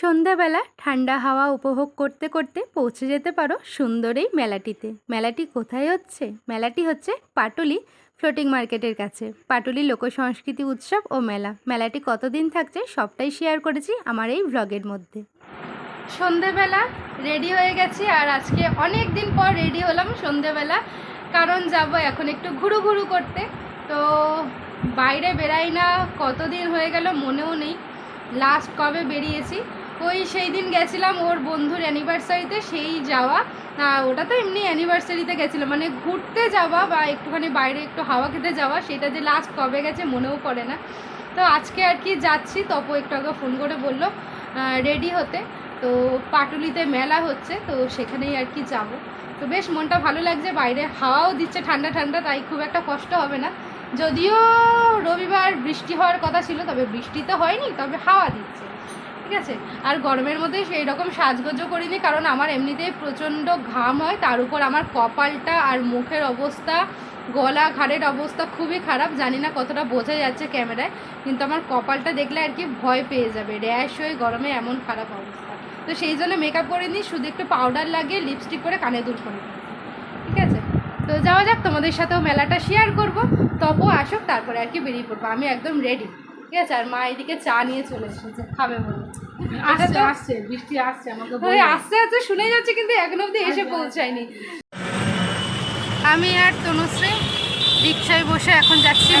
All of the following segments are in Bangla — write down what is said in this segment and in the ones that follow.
সন্ধ্যাবেলা ঠান্ডা হাওয়া উপভোগ করতে করতে পৌঁছে যেতে পারো সুন্দর এই মেলাটিতে। মেলাটি কোথায় হচ্ছে? মেলাটি হচ্ছে পাটুলি ফ্লোটিং মার্কেটের কাছে। পাটুলি লোকসংস্কৃতি উৎসব ও মেলা। মেলাটি কতদিন থাকছে সবটাই শেয়ার করেছি আমার এই ভ্লগের মধ্যে। সন্ধেবেলা রেডি হয়ে গেছি আর আজকে অনেক দিন পর রেডি হলাম সন্ধেবেলা কারণ যাব এখন একটু ঘুরু ঘুরু করতে। তো বাইরে বেরাই না, কতদিন হয়ে গেল মনেও নেই। লাস্ট কবে বেরিয়েছি? ওই সেই দিন গেছিলাম ওর বন্ধুর অ্যানিভার্সারিতে সেই যাওয়া। আহ, ওটা তো এমনি অ্যানিভার্সারিতে গেছিল। মানে ঘুরতে যাওয়া বা একটুখানি বাইরে একটু হাওয়া খেতে যাওয়া সেটা যে লাস্ট কবে গেছে মনেও পড়ে না। তো আজকে আর কি যাচ্ছি তপু একটু আগে ফোন করে বলল রেডি হতে। তো পাটুলিতে মেলা হচ্ছে তো সেখানেই আর কি যাব। তো বেশ মনটা ভালো লাগছে বাইরে হাওয়াও দিচ্ছে ঠান্ডা ঠান্ডা তাই খুব একটা কষ্ট হবে না। যদিও রবিবার বৃষ্টি হওয়ার কথা ছিল তবে বৃষ্টি তো হয়নি তবে হাওয়া দিচ্ছে। ঠিক আছে? আর গরমের মধ্যে সেই রকম সাজগোজও করিনি, কারণ আমার এমনিতেই প্রচণ্ড ঘাম হয়, তার উপর আমার কপালটা আর মুখের অবস্থা, গলা, ঘাড়ের অবস্থা খুবই খারাপ, জানি না কতটা বোঝা যাচ্ছে ক্যামেরায়, কিন্তু আমার কপালটা দেখলে আর কি ভয় পেয়ে যাবে, র্যাশ হয়ে গরমে এমন খারাপ অবস্থা। তো সেই জন্য মেকআপ করে নিই, শুধু একটু পাউডার লাগিয়ে লিপস্টিক করে কানে দুল করে। ঠিক আছে? তো যাওয়া যাক, তোমাদের সাথেও মেলাটা শেয়ার করব তপও আসুক, তারপরে আর কি বেরিয়ে পড়ব, আমি একদম রেডি ঠিক আছে? আর মা এদিকে চা নিয়ে চলে এসেছে, খাবে বলে। আসছে তো- আসছে বৃষ্টি আসছে আমাকে ওই আস্তে আস্তে শুনে যাচ্ছে কিন্তু এখন অবধি এসে পৌঁছায়নি। আমি আর তনুশ্রী রিক্সায় বসে এখন যাচ্ছি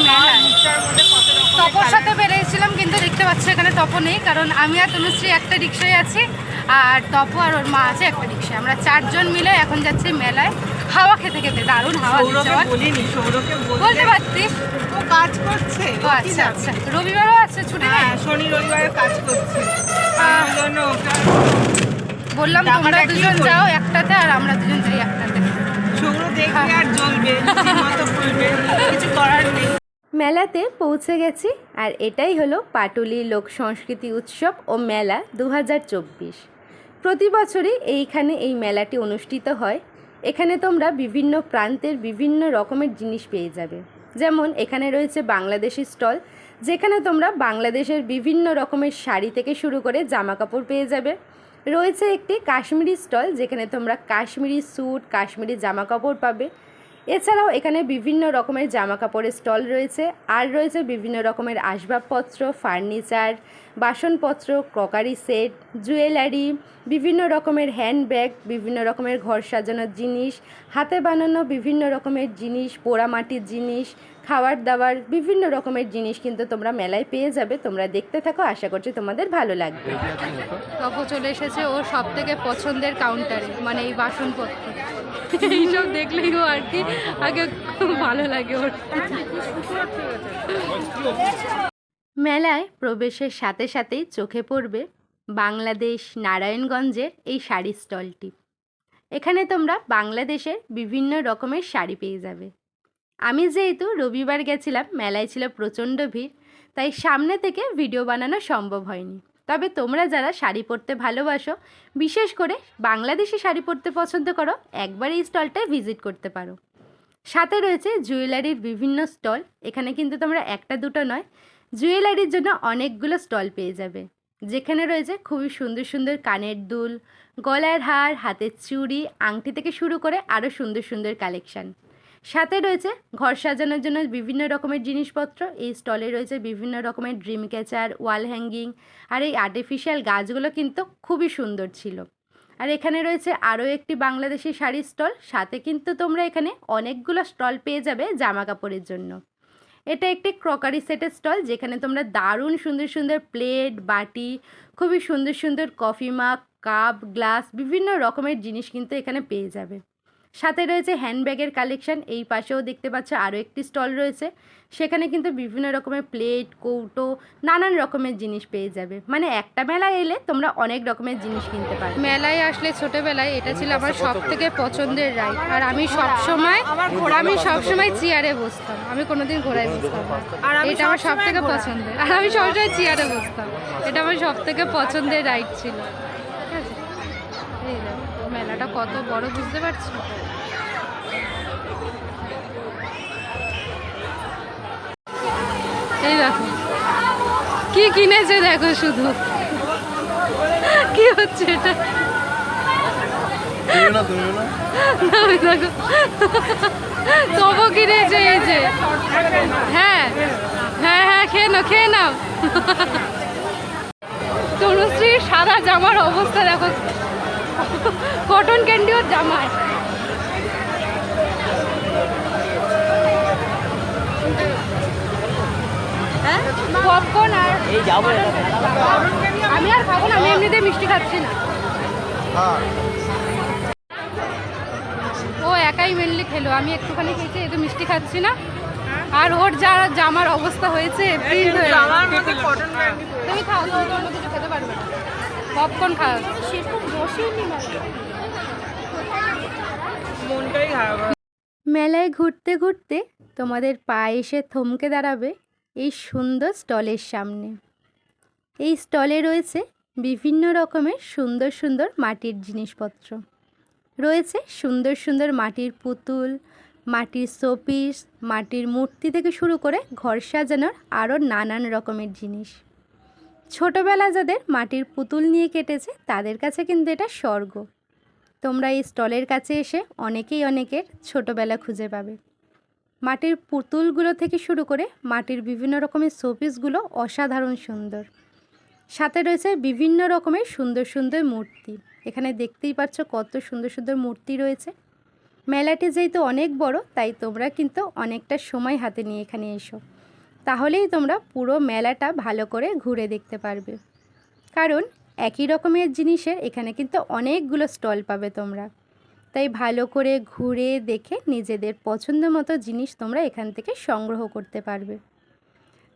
তপর সাথে বেরিয়েছিলাম কিন্তু দেখতে পাচ্ছি এখানে তপ নেই কারণ আমি আর তনুশ্রী একটা রিক্সায় আছি আর তপ আর ওর মা আছে একটা রিক্সায়। আমরা চারজন মিলে এখন যাচ্ছি মেলায়। হাওয়া খেতে খেতে দারুণ হাওয়া বলতে পারতিস ও কাজ করছে আচ্ছা আচ্ছা। রবিবারও আছে ছুটি হ্যাঁ শনি রবিবারে কাজ করছে। বললাম তোমরা দুজন যাও একটাতে আর আমরা দুজন যাই একটাতে। আর জ্বলবে কিছু করার নেই। মেলাতে পৌঁছে গেছি আর এটাই হলো পাটুলি লোক সংস্কৃতি উৎসব ও মেলা দু হাজার চব্বিশ। প্রতি বছরই এইখানে এই মেলাটি অনুষ্ঠিত হয়। এখানে তোমরা বিভিন্ন প্রান্তের বিভিন্ন রকমের জিনিস পেয়ে যাবে। যেমন এখানে রয়েছে বাংলাদেশি স্টল যেখানে তোমরা বাংলাদেশের বিভিন্ন রকমের শাড়ি থেকে শুরু করে জামা কাপড় পেয়ে যাবে। রয়েছে একটি কাশ্মীরি স্টল, যেখানে তোমরা কাশ্মীরি স্যুট, কাশ্মীরি জামা কাপড় পাবে। এছাড়াও এখানে বিভিন্ন রকমের জামা কাপড়ের স্টল রয়েছে, আর রয়েছে বিভিন্ন রকমের আসবাবপত্র, ফার্নিচার বাসনপত্র, ক্রকারি সেট, জুয়েলারি, বিভিন্ন রকমের হ্যান্ডব্যাগ, বিভিন্ন রকমের ঘর সাজানোর জিনিস, হাতে বানানো বিভিন্ন রকমের জিনিস পোড়ামাটির জিনিস খাবার দাবার বিভিন্ন রকমের জিনিস কিন্তু তোমরা মেলায় পেয়ে যাবে। তোমরা দেখতে থাকো, আশা করছি তোমাদের ভালো লাগবে। তপ চলে এসেছে ও সব থেকে পছন্দের কাউন্টারে মানে এই বাসনপত্র। এইসব দেখলেই ও আর কি, আগে খুব ভালো লাগে ওর। মেলায় প্রবেশের সাথে সাথেই চোখে পড়বে বাংলাদেশ নারায়ণগঞ্জের এই শাড়ি স্টলটি। এখানে তোমরা বাংলাদেশের বিভিন্ন রকমের শাড়ি পেয়ে যাবে। আমি যেহেতু রবিবার গেছিলাম, মেলায় ছিল প্রচণ্ড ভিড়, তাই সামনে থেকে ভিডিও বানানো সম্ভব হয়নি। তবে তোমরা যারা শাড়ি পরতে ভালোবাসো, বিশেষ করে বাংলাদেশি শাড়ি পরতে পছন্দ করো, একবার এই স্টলটায় ভিজিট করতে পারো। সাথে রয়েছে জুয়েলারির বিভিন্ন স্টল, এখানে কিন্তু তোমরা একটা দুটো নয় জুয়েলারির জন্য অনেকগুলো স্টল পেয়ে যাবে। যেখানে রয়েছে খুবই সুন্দর সুন্দর কানের দুল, গলার হার, হাতের চুড়ি, আংটি থেকে শুরু করে আরও সুন্দর সুন্দর কালেকশান। সাথে রয়েছে ঘর সাজানোর জন্য বিভিন্ন রকমের জিনিসপত্র। এই স্টলে রয়েছে বিভিন্ন রকমের ড্রিম ক্যাচার, ওয়াল হ্যাঙ্গিং আর এই আর্টিফিশিয়াল গাছগুলো কিন্তু খুবই সুন্দর ছিল। আর এখানে রয়েছে আরও একটি বাংলাদেশি শাড়ির স্টল। সাথে কিন্তু তোমরা এখানে অনেকগুলো স্টল পেয়ে যাবে জামা কাপড়ের জন্য। এটা একটি ক্রকারি সেটের স্টল যেখানে তোমরা দারুণ সুন্দর সুন্দর প্লেট বাটি, খুবই সুন্দর সুন্দর কফি মাগ কাপ গ্লাস বিভিন্ন রকমের জিনিস কিন্তু এখানে পেয়ে যাবে। সাথে রয়েছে হ্যান্ডব্যাগের কালেকশন এই পাশেও দেখতে পাচ্ছ আরও একটি স্টল রয়েছে। সেখানে কিন্তু বিভিন্ন রকমের প্লেট কৌটো নানান রকমের জিনিস পেয়ে যাবে। মানে একটা মেলায় এলে তোমরা অনেক রকমের জিনিস কিনতে পারবে। মেলায় আসলে ছোটবেলায় এটা ছিল আমার সব থেকে পছন্দের রাইড। আর আমি সব সময় আমি সবসময় চেয়ারে বসতাম। আমি কোনোদিন ঘোড়ায় বসতাম না। আর এটা আমার সব সবসময় থেকে পছন্দের। আর আমি সবসময় চেয়ারে বসতাম। এটা আমার সব থেকে পছন্দের রাইড ছিল। ঠিক আছে? এই মেলাটা কত বড় বুঝতে পারছ? এই দেখো। কি কিনেছে দেখো শুধু। কি হচ্ছে এটা? দেখো। তবু কিনেছে এই যে। হ্যাঁ। হ্যাঁ হ্যাঁ খেয়ে নাও খেয়ে নাও। তনুশ্রীর সাদা জামার অবস্থা দেখো। কটন ক্যান্ডি ওর জামায় পপকর্ন আর আমি আর খাব না আমি এমনিতে মিষ্টি খাচ্ছি না। হ্যাঁ। ও একাই মেনলি খেলো আমি একটুখানি খেয়েছি এ তো মিষ্টি খাচ্ছি না। আর ওর যা জামার অবস্থা হয়েছে হয়ে তুমি খাও তুমি খেতে পারবে না। পপকর্ন খাও। মেলায় ঘুরতে ঘুরতে তোমাদের পা এসে থমকে দাঁড়াবে এই সুন্দর স্টলের সামনে। এই স্টলে রয়েছে বিভিন্ন রকমের সুন্দর সুন্দর মাটির জিনিসপত্র। রয়েছে সুন্দর সুন্দর মাটির পুতুল, মাটির শোপিস, মাটির মূর্তি থেকে শুরু করে ঘর সাজানোর আরও নানান রকমের জিনিস। ছোটোবেলা যাদের মাটির পুতুল নিয়ে কেটেছে, তাদের কাছে কিন্তু এটা স্বর্গ। তোমরা এই স্টলের কাছে এসে অনেকেই অনেকের ছোটোবেলা খুঁজে পাবে। মাটির পুতুলগুলো থেকে শুরু করে মাটির বিভিন্ন রকমের শোপিসগুলো অসাধারণ সুন্দর। সাথে রয়েছে বিভিন্ন রকমের সুন্দর সুন্দর মূর্তি। এখানে দেখতেই পাচ্ছ কত সুন্দর সুন্দর মূর্তি রয়েছে। মেলাটি যেহেতু অনেক বড়, তাই তোমরা কিন্তু অনেকটা সময় হাতে নিয়ে এখানে এসো। তাহলেই তোমরা পুরো মেলাটা ভালো করে ঘুরে দেখতে পারবে। কারণ একই রকমের জিনিসের এখানে কিন্তু অনেকগুলো স্টল পাবে তোমরা। তাই ভালো করে ঘুরে দেখে নিজেদের পছন্দ মতো জিনিস তোমরা এখান থেকে সংগ্রহ করতে পারবে।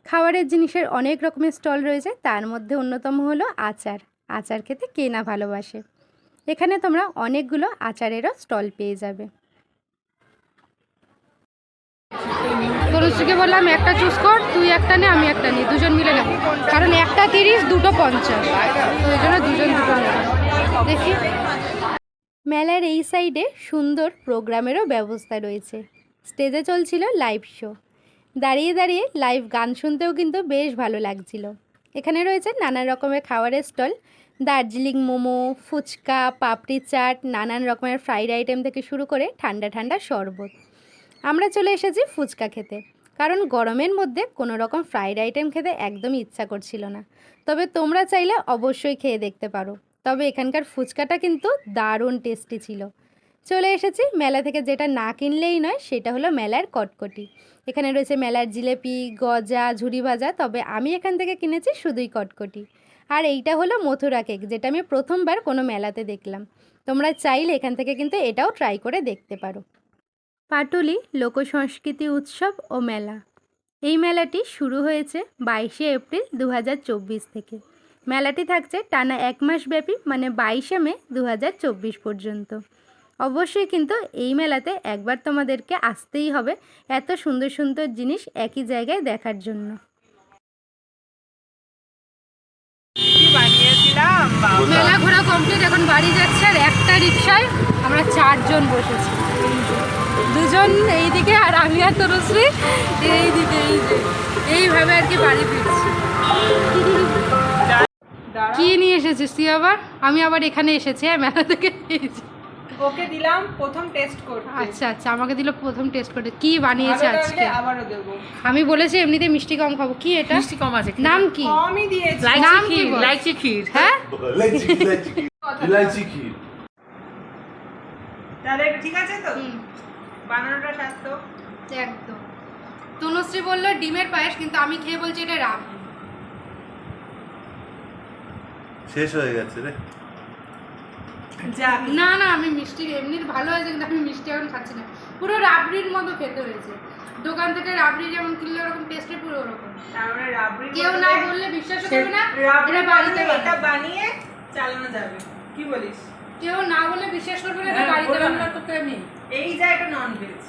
খাবারের জিনিসের অনেক রকমের স্টল রয়েছে, তার মধ্যে অন্যতম হলো আচার। আচার খেতে কে না ভালোবাসে? এখানে তোমরা অনেকগুলো আচারেরও স্টল পেয়ে যাবে। তরুশ্রীকে বললাম, একটা চুজ কর, তুই একটা নে, আমি একটা নিই। দুজন মিলে নেব। কারণ একটা তিরিশ, দুটো পঞ্চাশ। তো ওই জন্য দুজন দুটো দেখি। মেলার এই সাইডে সুন্দর প্রোগ্রামেরও ব্যবস্থা রয়েছে। স্টেজে চলছিল লাইভ শো দাঁড়িয়ে দাঁড়িয়ে লাইভ গান শুনতেও কিন্তু বেশ ভালো লাগছিল। এখানে রয়েছে নানা রকমের খাবারের স্টল দার্জিলিং মোমো, ফুচকা, পাপড়ি চাট, নানান রকমের ফ্রাইড আইটেম থেকে শুরু করে ঠান্ডা ঠান্ডা শরবত। আমরা চলে এসেছি ফুচকা খেতে। কারণ গরমের মধ্যে কোনো রকম ফ্রাইড আইটেম খেতে একদমই ইচ্ছা করছিল না। তবে তোমরা চাইলে অবশ্যই খেয়ে দেখতে পারো। তবে এখানকার ফুচকাটা কিন্তু দারুণ টেস্টি ছিল। চলে এসেছি মেলা থেকে, যেটা না কিনলেই নয়, সেটা হলো মেলার কটকটি। এখানে রয়েছে মেলার জিলেপি, গজা ঝুড়ি ভাজা, তবে আমি এখান থেকে কিনেছি শুধুই কটকটি। আর এইটা হলো মথুরা কেক, যেটা আমি প্রথমবার কোনো মেলাতে দেখলাম। তোমরা চাইলে এখান থেকে কিন্তু এটাও ট্রাই করে দেখতে পারো। পাটুলি, লোকসংস্কৃতি উৎসব ও মেলা। এই মেলাটি শুরু হয়েছে বাইশে এপ্রিল দু হাজার চব্বিশ থেকে। মেলাটি থাকছে টানা এক মাস ব্যাপী মানে বাইশে মে দু হাজার চব্বিশ পর্যন্ত। অবশ্যই কিন্তু এই মেলাতে একবার তোমাদেরকে আসতেই হবে এত সুন্দর সুন্দর জিনিস একই জায়গায় দেখার জন্য। মেলা ঘোরা কমপ্লিট এখন বাড়ি যাচ্ছে আর একটা রিক্সায় আমরা চারজন বসেছি দুজন এইদিকে আর আমি আর তরুশ্রী এইদিকে এই যে। এইভাবে আর কি বাড়ি ফিরছি। কি নিয়ে এসেছিস তুই আবার? আমি আবার এখানে এসেছি হ্যাঁ মেলা থেকে এই যে। ওকে দিলাম প্রথম টেস্ট করতে। আচ্ছা আচ্ছা আমাকে দিল প্রথম টেস্ট করে কি বানিয়েছে আজকে? আবারও দেবো। আমি বলেছি এমনিতে মিষ্টি কম খাব। কি এটা? মিষ্টি কম আছে নাম কি? কমই দিয়েছি। নাম কি লাইচি ক্ষীর। হ্যাঁ? ইলাইচি ইলাইচি ক্ষীর। তাহলে ঠিক আছে তো? বানানোটা স্বাস্থ্য। একদম। তনুশ্রী বলল ডিমের পায়েস কিন্তু আমি খেয়ে বলছি এটা রাম শেষ হয়ে গেছে রে। যা না না আমি মিষ্টি এমনি ভালো হয়েছে কিন্তু আমি মিষ্টি এখন খাচ্ছি না। পুরো রাবড়ির মতো খেতে হয়েছে। দোকান থেকে রাবড়ি যেমন কিনলে ওরকম টেস্টে পুরো ওরকম। তারপরে রাবড়ি কেউ না বললে বিশ্বাস করবে না এটা বাড়িতে এটা বানিয়ে চালানো যাবে। কি বলিস? কেউ না বললে বিশ্বাস করবে না বাড়িতে বানানো। তোকে আমি। এই যা এটা নন ভেজ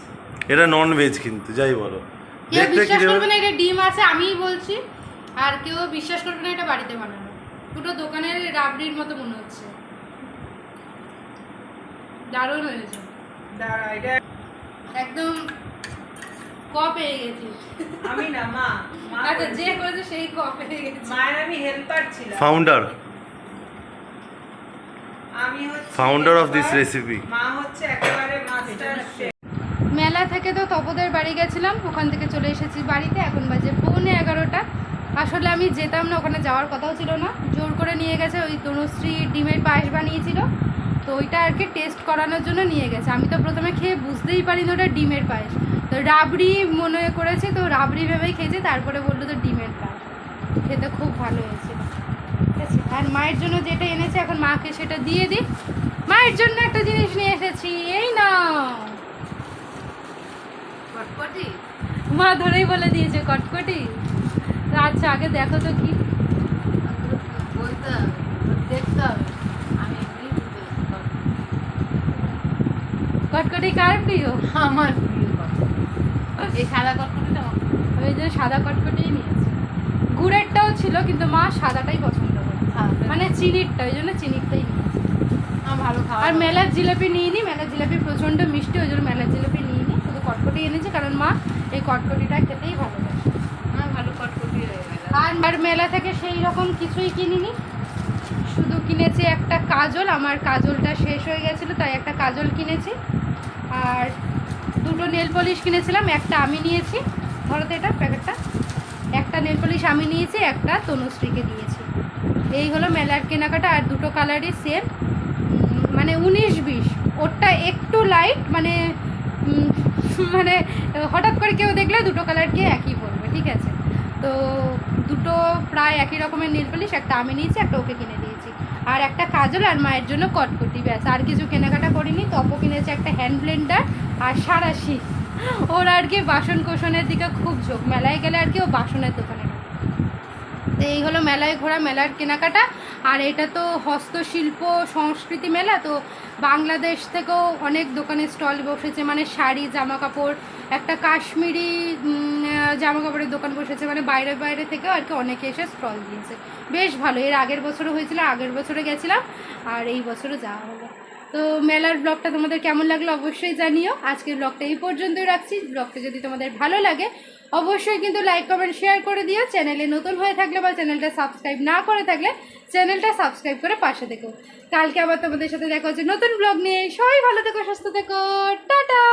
এটা নন ভেজ কিন্তু যাই বলো। কেউ বিশ্বাস করবে না এটা ডিম আছে আমিই বলছি। আর কেউ বিশ্বাস করবে না এটা বাড়িতে বানানো পুরো দোকানের রাবড়ির মতো মনে হচ্ছে। দারুণ হয়েছে। দাঁড়া এটা একদম ক পেয়ে গেছি। আমি না মা। আচ্ছা যে করেছে সেই ক পেয়ে গেছে। মায়ের আমি হেল্পার ছিলাম। ফাউন্ডার আমি হচ্ছে Founder of this expert, মা হচ্ছে একেবারে মাস্টার শেফ মেলা থেকে তো তপদের বাড়ি গেছিলাম ওখান থেকে চলে এসেছি বাড়িতে এখন বাজে পৌনে এগারোটা। আসলে আমি যেতাম না ওখানে যাওয়ার কথাও ছিল না। জোর করে নিয়ে গেছে ওই তনুশ্রী ডিমের পায়েস বানিয়েছিল। তো ওইটা আর কি টেস্ট করানোর জন্য নিয়ে গেছে। আমি তো প্রথমে খেয়ে বুঝতেই পারিনি ওটা ডিমের পায়েস। তো রাবড়ি মনে করেছে, তো রাবড়ি ভেবেই খেয়েছে, তারপরে বলল তো ডিমের পায়েস। খেতে খুব ভালো হয়েছে। ঠিক আছে, আর মায়ের জন্য যেটা এনেছে, এখন মাকে সেটা দিয়ে দিই। মায়ের জন্য একটা জিনিস নিয়ে এসেছি, এই না মা ধরেই বলে দিয়েছে কটকটি। আচ্ছা আগে দেখো তো কি। দেখতে হবে আমি এমনি বুঝতে পারছি। কটকটি কার প্রিয়? আমার প্রিয় কটকটি। এই সাদা কটকটিটা ওই যে সাদা কটকটিই নিয়েছে। গুড়েরটাও ছিল কিন্তু মা সাদাটাই পছন্দ করে সাদাটা। মানে চিনিরটা ওই জন্য চিনিরটাই নিয়েছে। ভালো খাওয়া আর মেলার জিলাপি নিইনি মেলার জিলাপি প্রচণ্ড মিষ্টি ওই জন্য মেলার জিলাপি নিইনি শুধু কটকটি এনেছে কারণ মা এই কটকটিটা খেতেই ভালোবাসে। আমার ভালো কটকটি হয়ে আর মেলা থেকে সেই রকম কিছুই কিনিনি। শুধু কিনেছি একটা কাজল আমার কাজলটা শেষ হয়ে গেছিল তাই একটা কাজল কিনেছি। আর দুটো নেল পলিশ কিনেছিলাম, একটা আমি নিয়েছি। ধরো এটা প্যাকেটটা। একটা নেল পলিশ আমি নিয়েছি, একটা তনুশ্রীকে দিয়েছি। এই হলো মেলার কেনাকাটা আর দুটো কালারই সেম মানে উনিশ বিশ। ওরটা একটু লাইট মানে মানে হঠাৎ করে কেউ দেখলে দুটো কালারকে একই পড়বে, ঠিক আছে? তো দুটো প্রায় একই রকমের নেল পলিশ একটা আমি নিয়েছি, একটা ওকে কিনে দিয়েছি। আর একটা কাজল আর মায়ের জন্য কটকটি, ব্যাস আর কিছু কেনাকাটা করিনি, তপ কিনেছে একটা হ্যান্ড ব্লেন্ডার আর সারাশি ওর আর কি বাসন কোষণের দিকে খুব ঝোঁক মেলায় গেলে আর কি ও বাসনের দোকানে। তো এই হলো মেলায় ঘোরা, মেলার কেনাকাটা। আর এটা তো হস্তশিল্প সংস্কৃতি মেলা, তো বাংলাদেশ থেকেও অনেক দোকানে স্টল বসেছে মানে শাড়ি জামা কাপড় একটা কাশ্মীরি জামা কাপড়ের দোকান বসেছে মানে বাইরে বাইরে থেকেও আর কি অনেকে এসে স্টল দিয়েছে। বেশ ভালো, এর আগের বছরও হয়েছিল, আগের বছরে গেছিলাম, আর এই বছরও যাওয়া হলো। তো মেলার ব্লগটা তোমাদের কেমন লাগল অবশ্যই জানিও। আজকের ব্লগটা এই পর্যন্তই রাখছি। ব্লগটা যদি তোমাদের ভালো লাগে অবশ্যই কিন্তু লাইক কমেন্ট শেয়ার করে দিও। চ্যানেলে নতুন হয়ে থাকলে বা চ্যানেলটা সাবস্ক্রাইব না করে থাকলে চ্যানেলটা সাবস্ক্রাইব করে পাশে দেখো কালকে আবার তোমাদের সাথে দেখা হচ্ছে নতুন ব্লগ নিয়ে। সবাই ভালো থেকো, সুস্থ থেকো। টাটা!